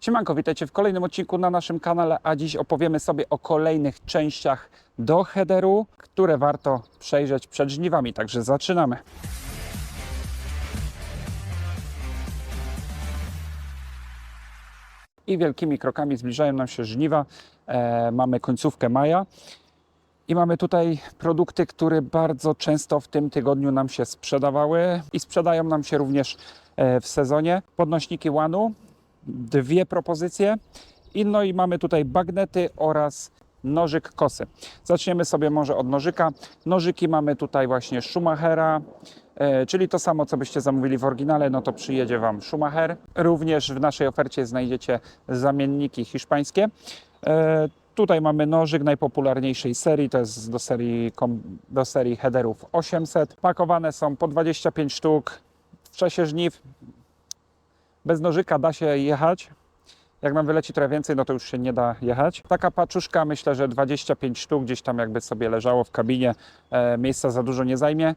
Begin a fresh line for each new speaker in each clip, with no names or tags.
Siemanko, witajcie w kolejnym odcinku na naszym kanale, a dziś opowiemy sobie o kolejnych częściach do headeru, które warto przejrzeć przed żniwami, także zaczynamy. I wielkimi krokami zbliżają nam się żniwa. E, mamy końcówkę maja. I mamy tutaj produkty, które bardzo często w tym tygodniu nam się sprzedawały i sprzedają nam się również e, w sezonie. Podnośniki łanu, dwie propozycje. I no i mamy tutaj bagnety oraz nożyk kosy. Zaczniemy sobie może od nożyka. Nożyki mamy tutaj właśnie Schumachera, e, czyli to samo, co byście zamówili w oryginale, no to przyjedzie Wam Schumacher. Również w naszej ofercie znajdziecie zamienniki hiszpańskie. E, Tutaj mamy nożyk najpopularniejszej serii, to jest do serii, do serii headerów 800. Pakowane są po 25 sztuk w czasie żniw. Bez nożyka da się jechać. Jak nam wyleci trochę więcej, no to już się nie da jechać. Taka paczuszka, myślę, że 25 sztuk gdzieś tam jakby sobie leżało w kabinie. E, miejsca za dużo nie zajmie.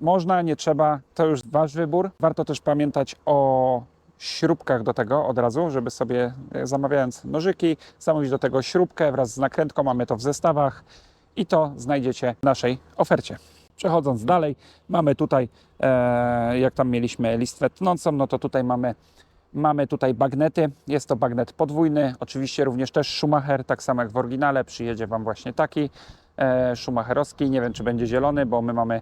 Można, nie trzeba, to już Wasz wybór. Warto też pamiętać o śrubkach do tego od razu, żeby sobie e, zamawiając nożyki, zamówić do tego śrubkę wraz z nakrętką. Mamy to w zestawach i to znajdziecie w naszej ofercie. Przechodząc dalej, mamy tutaj, e, jak tam mieliśmy listwę tnącą, no to tutaj mamy, mamy tutaj bagnety. Jest to bagnet podwójny, oczywiście również też Schumacher, tak samo jak w oryginale, przyjedzie Wam właśnie taki e, Schumacherowski. Nie wiem, czy będzie zielony, bo my mamy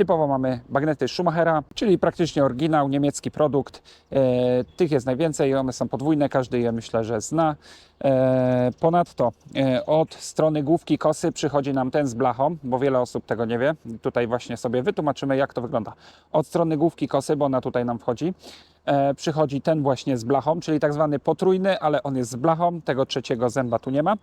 Typowo mamy bagnety Schumachera, czyli praktycznie oryginał, niemiecki produkt. E, tych jest najwięcej, one są podwójne, każdy je myślę, że zna. E, ponadto e, od strony główki kosy przychodzi nam ten z blachą, bo wiele osób tego nie wie. Tutaj właśnie sobie wytłumaczymy, jak to wygląda. Od strony główki kosy, bo ona tutaj nam wchodzi, przychodzi ten właśnie z blachą, czyli tak zwany potrójny, ale on jest z blachą, tego trzeciego zęba tu nie ma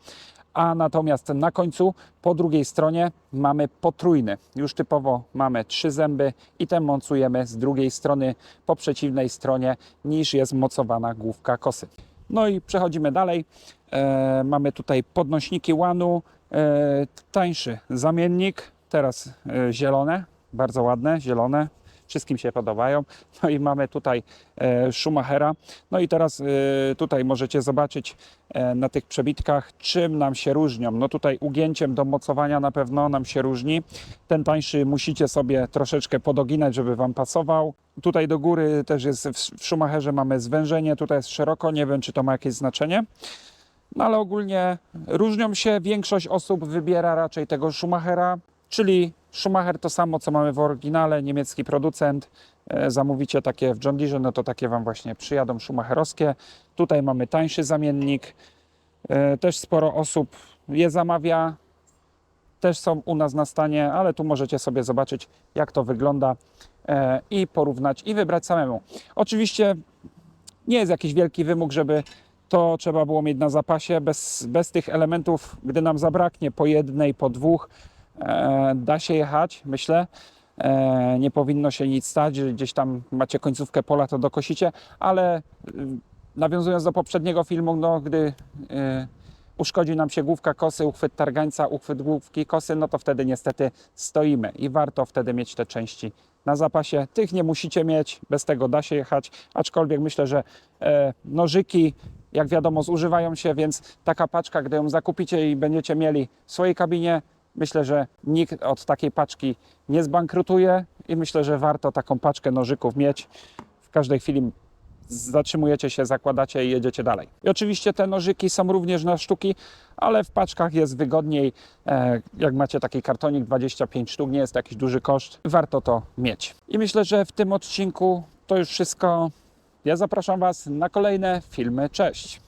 a natomiast na końcu po drugiej stronie mamy potrójny. Już typowo mamy trzy zęby i ten mocujemy z drugiej strony po przeciwnej stronie niż jest mocowana główka kosy. No i przechodzimy dalej. E, mamy tutaj podnośniki łanu, e, tańszy zamiennik, teraz e, zielone, bardzo ładne, zielone. Wszystkim się podobają. No i mamy tutaj e, Schumachera. No i teraz e, tutaj możecie zobaczyć e, na tych przebitkach, czym nam się różnią. No tutaj ugięciem do mocowania na pewno nam się różni. Ten tańszy musicie sobie troszeczkę podoginać, żeby Wam pasował. Tutaj do góry też jest w Schumacherze mamy zwężenie, tutaj jest szeroko, nie wiem czy to ma jakieś znaczenie. No ale ogólnie różnią się. Większość osób wybiera raczej tego Schumachera, czyli Schumacher to samo, co mamy w oryginale, niemiecki producent. E, Zamówicie takie w John Deere, no to takie Wam właśnie przyjadą Schumacherowskie. Tutaj mamy tańszy zamiennik. E, Też sporo osób je zamawia. Też są u nas na stanie, ale tu możecie sobie zobaczyć, jak to wygląda e, i porównać i wybrać samemu. Oczywiście nie jest jakiś wielki wymóg, żeby to trzeba było mieć na zapasie. Bez, bez tych elementów, gdy nam zabraknie po jednej, po dwóch, da się jechać, myślę. E, nie powinno się nic stać, gdzieś tam macie końcówkę pola, to dokosicie, ale y, nawiązując do poprzedniego filmu, no, gdy y, uszkodzi nam się główka kosy, uchwyt targańca, uchwyt główki kosy, no to wtedy niestety stoimy i warto wtedy mieć te części na zapasie. Tych nie musicie mieć, bez tego da się jechać, aczkolwiek myślę, że e, nożyki, jak wiadomo, zużywają się, więc taka paczka, gdy ją zakupicie i będziecie mieli w swojej kabinie, myślę, że nikt od takiej paczki nie zbankrutuje i myślę, że warto taką paczkę nożyków mieć. W każdej chwili zatrzymujecie się, zakładacie i jedziecie dalej. I oczywiście te nożyki są również na sztuki, ale w paczkach jest wygodniej. E, Jak macie taki kartonik 25 sztuk, nie jest to jakiś duży koszt, warto to mieć. I myślę, że w tym odcinku to już wszystko. Ja zapraszam Was na kolejne filmy. Cześć!